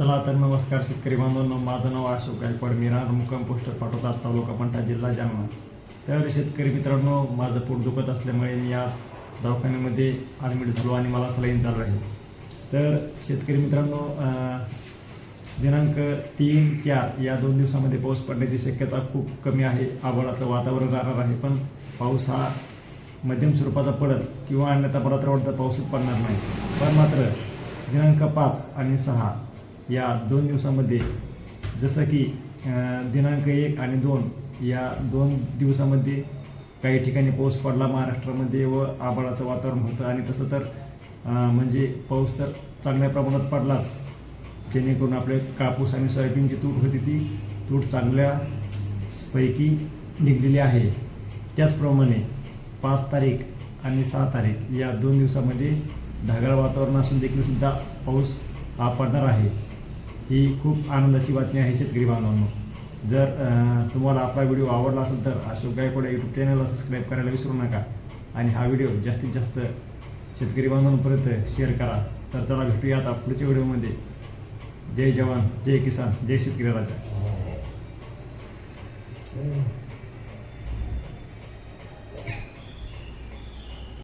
चला तर नमस्कार शेतकरी बांधवांनो माझं नाव अशोक गायकवाड मी राहणार मुक्काम पोस्ट पाठवतात तालुका पंठा जिल्हा जालना. तर शेतकरी मित्रांनो माझं पोट दुखत असल्यामुळे मी आज दवाखान्यामध्ये ॲडमिट झालो आणि मला सलाईन चालू आहे. तर शेतकरी मित्रांनो दिनांक तीन चार या दोन दिवसामध्ये पाऊस पडण्याची शक्यता खूप कमी आहे. आभाळाचं वातावरण राहणार आहे पण पाऊस हा मध्यम स्वरूपाचा पडत किंवा अन्यथा परत वाटतं पाऊसच पडणार नाही. पण मात्र दिनांक पाच आणि सहा या दोन दिवसामध्ये जसं की दिनांक एक आणि दोन या दोन दिवसामध्ये काही ठिकाणी पाऊस पडला महाराष्ट्रामध्ये व आभाळाचं वातावरण होतं आणि तसं तर म्हणजे पाऊस तर चांगल्या प्रमाणात पडलाच. जेणेकरून आपले कापूस आणि सोयाबीनची तूट होती ती तूट चांगल्यापैकी निघलेली आहे. त्याचप्रमाणे पाच तारीख आणि सहा तारीख या दोन दिवसामध्ये ढगाळ वातावरण असून देखील सुद्धा पाऊस हा पडणार आहे. ही खूप आनंदाची बातमी आहे शेतकरी बांधवांनो. जर तुम्हाला आपला व्हिडिओ आवडला असेल तर अशोक गायकवाड यूट्यूब चॅनलला सबस्क्राईब करायला विसरू नका. आणि हा व्हिडिओ जास्तीत जास्त शेतकरी बांधवांपर्यंत शेअर करा. तर चला भेटूया आता पुढच्या व्हिडिओमध्ये. जय जवान जय किसान जय शेतकरी राजा. हो.